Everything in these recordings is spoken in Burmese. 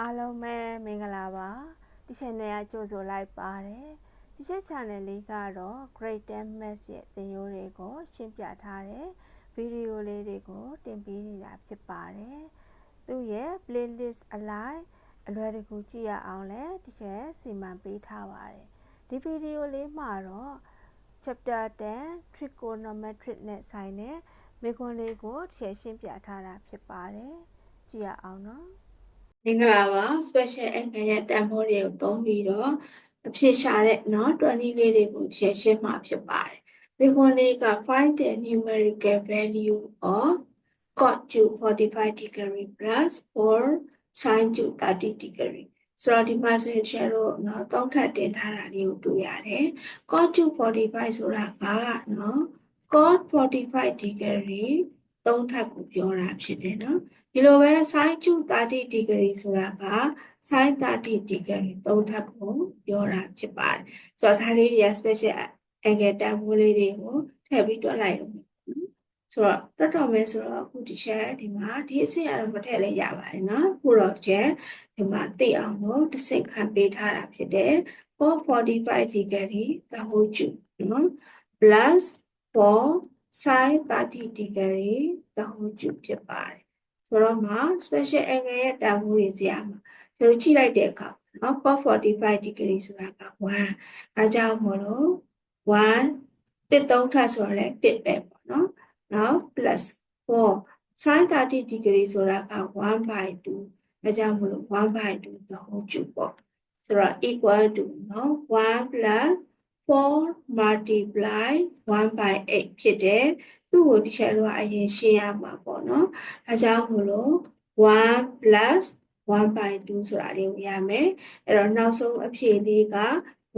အားလုံးပဲမင်္ဂလာပါဒီ channel ကကြိုဆိုလိုက်ပါတယ်ဒီချက် channel လေးကတော့ Great 10 Maths ရဲ့သင်ရိုးတွေကိုရှင်းပြထားတဲ့ဗီဒီယိုလေးတွေကို တင်ပေးနေတာဖြစ်ပါတယ်သူ့ရဲ့ playlist အလိုက်အလွယ်တကူကြည့်ရအောင်လဲဒီချက်စီမံပေးထားပါတယ်ဒီဗီဒီယိုလေးမှာတော့ chapter 10 trigonometric နဲ့ဆိုင်တဲ့မိခွန်းလေးကိုထည့်ရှင်းပြထားတာဖြစ်ပါတယ်ကြည့်ရအောင်နော် မင်္ဂလာပါ special angle ရဲ့တန်ဖိုးတွေကိုသုံးပြီးတော့အဖြစ်ရှာတဲ့เนาะ20လေးတွေကိုရှင်းရှင်းမှာဖြစ်ပါတယ်။ဒီခွန်လေးက find the numerical value of cot to 45 degree plus or sin to 30 degree ဆိုတော့ဒီမှာဆိုရင်ရှယ်တို့เนาะသုံးထပ်တင်ထားတာလေးကိုတွေ့ရတယ်။ cot to 45ဆိုတာကเนาะ cot 45 degree သုံးထပ်ကိုပြောတာဖြစ်တယ်နော်ဒီလိုပဲ sin 230 degree ဆိုတာက sin 30 degree သုံးထပ်ကိုပြောတာဖြစ်ပါတယ်ဆိုတော့ဒါလေးတွေက special angle တန်ဖိုးလေးတွေကိုထည့်ပြီးတွက်လိုက်အောင်ဆိုတော့တော်တော်မဲဆိုတော့အခုဒီချက်ဒီမှာဒီအဆင့်အတော့မထည့်လဲရပါတယ်နော်အခုတော့ချက်ဒီမှာသိအောင်လို့တစ်ဆင့်ခံပေးထားတာဖြစ်တယ်445 degree သဟိုကျနော် plus 4 sin 30 degree the whole cube ဖြစ်ပါတယ်ဆိုတော့မှာ special angle ရဲ့တန်ဖိုးတွေစီရမှာကျွန်တော်ကြည့်လိုက်တဲ့အခါနော် cos 45 degree ဆိုတာက1အဲကြောင့်မို့လို့1တစ်သုံးထပ်ဆိုတော့လည်းတစ်ပဲပေါ့နော်နောက် plus 4 sin 30 degree ဆိုတာက1 by 2အဲကြောင့်မို့လို့1 by 2 the whole cube ပေါ့ဆိုတော့ equal to နော်1 plus 4 multiply 1 by 8ဖြစ်တယ်သူ့ကိုတခြားတော့အရင်ရှင်းရမှာပေါ့နော်အဲကြောင့်မို့လို့1 plus 1 by 2ဆိုတာလေးကိုရမယ်အဲ့တော့နောက်ဆုံးအဖြေလေးက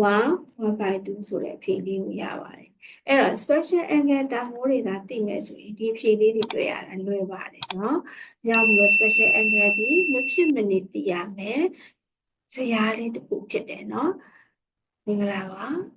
1 1 by 2ဆိုတဲ့အဖြေလေးကိုရပါတယ်အဲ့တော့ special angle တာမိုးတွေသာသိမယ်ဆိုရင်ဒီဖြေလေးတွေတွေ့ရတာလွယ်ပါတယ်နော်။ဒါကြောင့်မို့ special angle ဒီမဖြစ်မနေသိရမယ်။ဇာတ်လေးတစ်ခုဖြစ်တယ်နော်။မင်္ဂလာပါ။